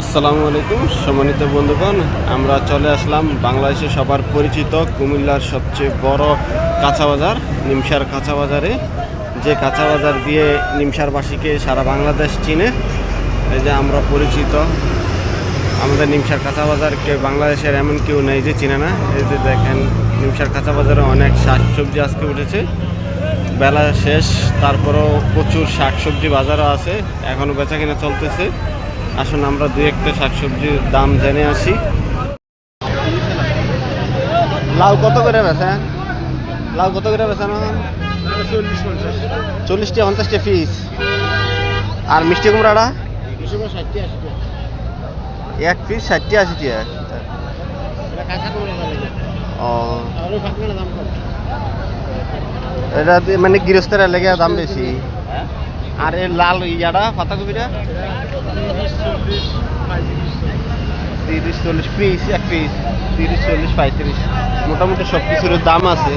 আসসালামু আলাইকুম, সম্মানিত বন্ধুগণ, আমরা চলে আসলাম বাংলাদেশে সবার পরিচিত কুমিল্লার সবচেয়ে বড় কাঁচা বাজার নিমসার কাঁচা বাজারে যে কাঁচা বাজার দিয়ে নিমসারবাসীকে সারা বাংলাদেশ চিনে, এই যে আমরা পরিচিত। আমাদের নিমসার কাঁচা বাজার কেউ বাংলাদেশের এমন কেউ নেই যে চিনে না। এই যে দেখেন, নিমসার কাঁচা বাজারে অনেক শাক সবজি আজকে উঠেছে। বেলা শেষ, তারপরেও প্রচুর শাক সবজি বাজারও আছে এখনও বেচা কিনা চলতেছে। আসুন আমরা দুই একটা শাকসবজির দাম জেনে আসি। লাউ কত করে বেচেন লাউ কত করে চল্লিশ পঞ্চাশ চল্লিশটা পঞ্চাশটা পিস। আর মিষ্টি কুমড়াটা? এক পিস ষাটটি আশি টাকা এটা কাঁচা কমলা লাগে ও এটা মানে গৃহস্থের লেগে দাম বেশি। আর এই লাল ইয়াটা পাতাকপিটা তিরিশ চল্লিশ পিস এক পিস তিরিশ চল্লিশ পঁয়ত্রিশ। মোটামুটি সব কিছুর দাম আছে।